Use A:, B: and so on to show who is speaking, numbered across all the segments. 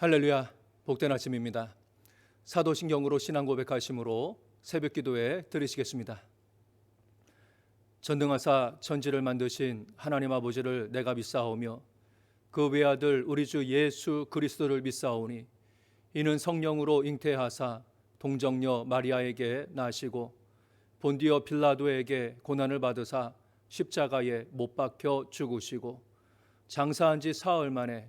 A: 할렐루야 복된 아침입니다. 사도신경으로 신앙 고백하심으로 새벽 기도에 들으시겠습니다. 전등하사 천지를 만드신 하나님 아버지를 내가 믿사오며 그 외아들 우리 주 예수 그리스도를 믿사오니 이는 성령으로 잉태하사 동정녀 마리아에게 나시고 본디오 빌라도에게 고난을 받으사 십자가에 못 박혀 죽으시고 장사한 지 사흘 만에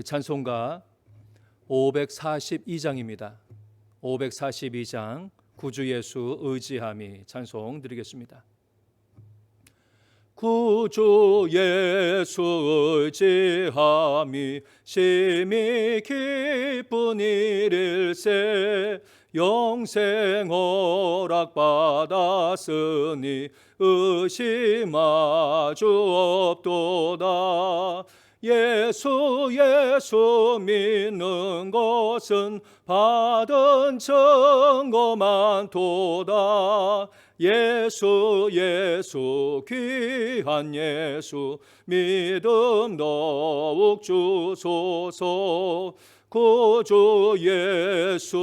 A: 찬송가 542장입니다. 542장 구주 예수 의지함이 찬송 드리겠습니다. 구주 예수 의지함이 심히 기쁜 일일세 영생 허락 받았으니 의심하주 없도다 예수 예수 믿는 것은 받은 증거만 도다. 예수 예수 귀한 예수 믿음 더욱 주소서. 구주 예수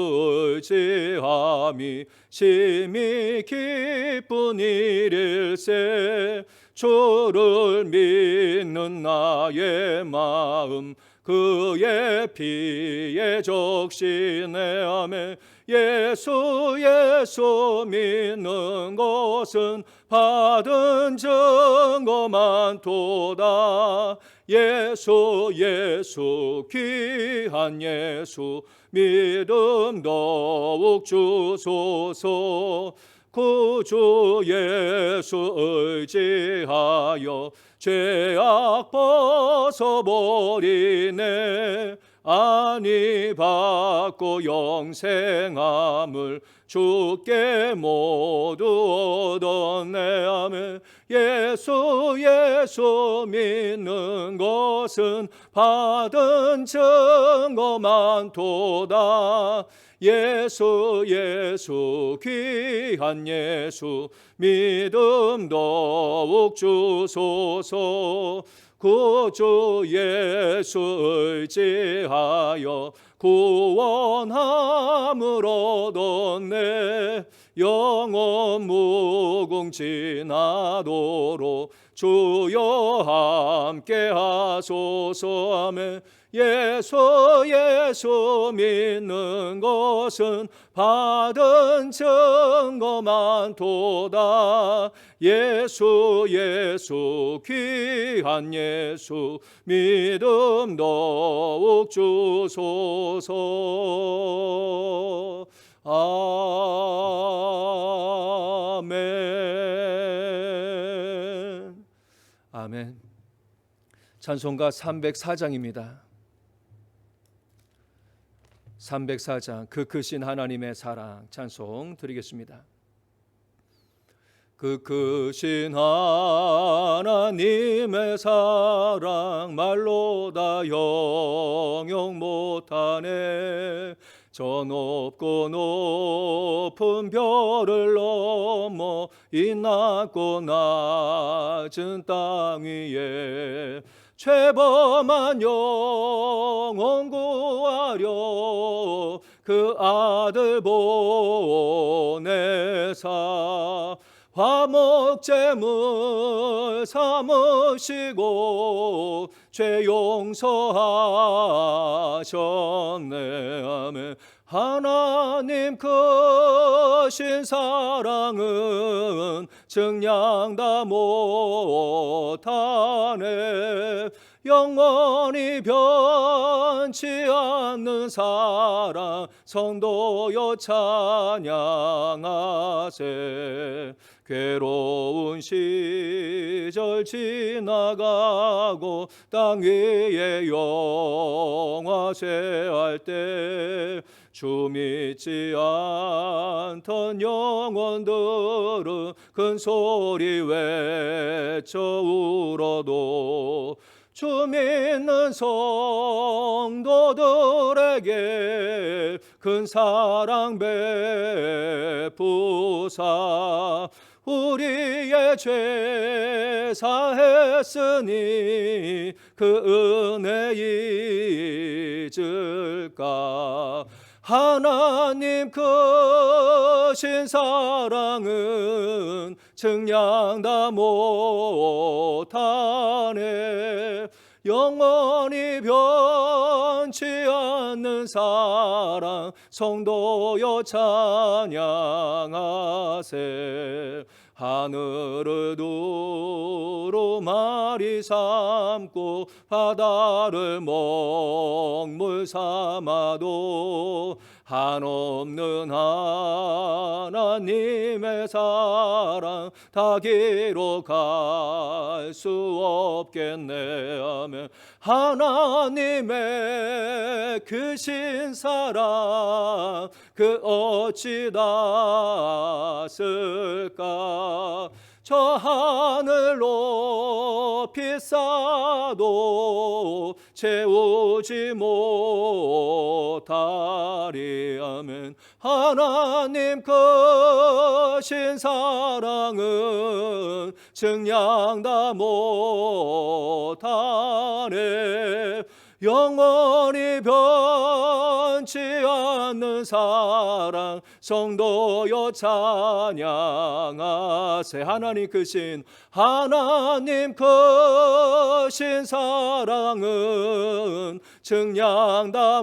A: 의 지함이 심히 기쁜 일일세 주를 믿는 나의 마음 그의 피에 적시네하며 예수 예수 믿는 것은 받은 증거 만 도다. 예수 예수 귀한 예수 믿음 더욱 주소서 구주 예수 의지하여 죄악 벗어버리네. 아니 받고 영생함을 주께 모두 얻었네. 하며 예수 예수 믿는 것은 받은 증거만 도다 예수 예수 귀한 예수 믿음 더욱 주소서. 구주 예수 의지하여 구원함을 얻었네. 영원 무궁지나도록 주여 함께 하소서. 하며 예수 예수 믿는 것은 받은 증거만 도다. 예수 예수 귀한 예수 믿음 더욱 주소서. 아멘. 아멘. 찬송가 304장입니다. 304장 그 크신 하나님의 사랑 찬송 드리겠습니다. 그 크신 하나님의 사랑 말로 다 영영 못하네 저 높고 높은 별을 넘어 이 낮고 낮은 땅 위에 죄범한 영혼 구하려 그 아들 보내사 화목제물 삼으시고 죄 용서하셨네. 아멘 하나님 크신 사랑은 증량 다 못하네. 영원히 변치 않는 사랑 성도여 찬양하세. 괴로운 시절 지나가고 땅 위에 영 하쇠할 때 주 믿지 않던 영혼들은 큰 소리 외쳐 울어도 주 믿는 성도들에게 큰 사랑 베푸사 우리의 죄 사했으니 그 은혜 잊을까 하나님 크신 사랑은 증량 다 못하네. 영원히 변치 않는 사랑 성도여 찬양하세 하늘을 두루마리 삼고 바다를 먹물 삼아도 한없는 하나님의 사랑 다 기록할 수 없겠네. 하면 하나님의 크신 사랑 그 어찌 닿았을까? 저 하늘 높이 쌓아도 채우지 못하리. 아멘. 하나님 크신 사랑은 증량 다 못하네. 영원히 않는 사랑 성도여 찬양하세. 하나님 크신 하나님 크신 사랑은 증량 다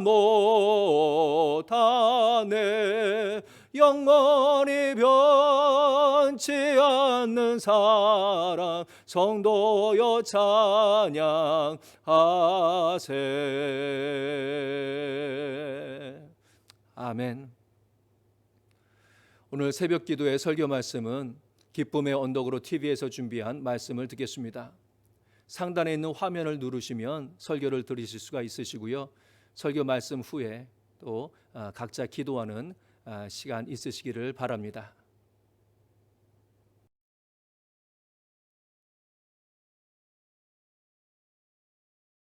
A: 못하네. 영원히 변치 않는 사랑 성도여 찬양하세 아멘. 오늘 새벽 기도의 설교 말씀은 기쁨의 언덕으로 TV에서 준비한 말씀을 듣겠습니다. 상단에 있는 화면을 누르시면 설교를 들으실 수가 있으시고요. 설교 말씀 후에 또 아, 각자 기도하는 아, 시간 있으시기를 바랍니다.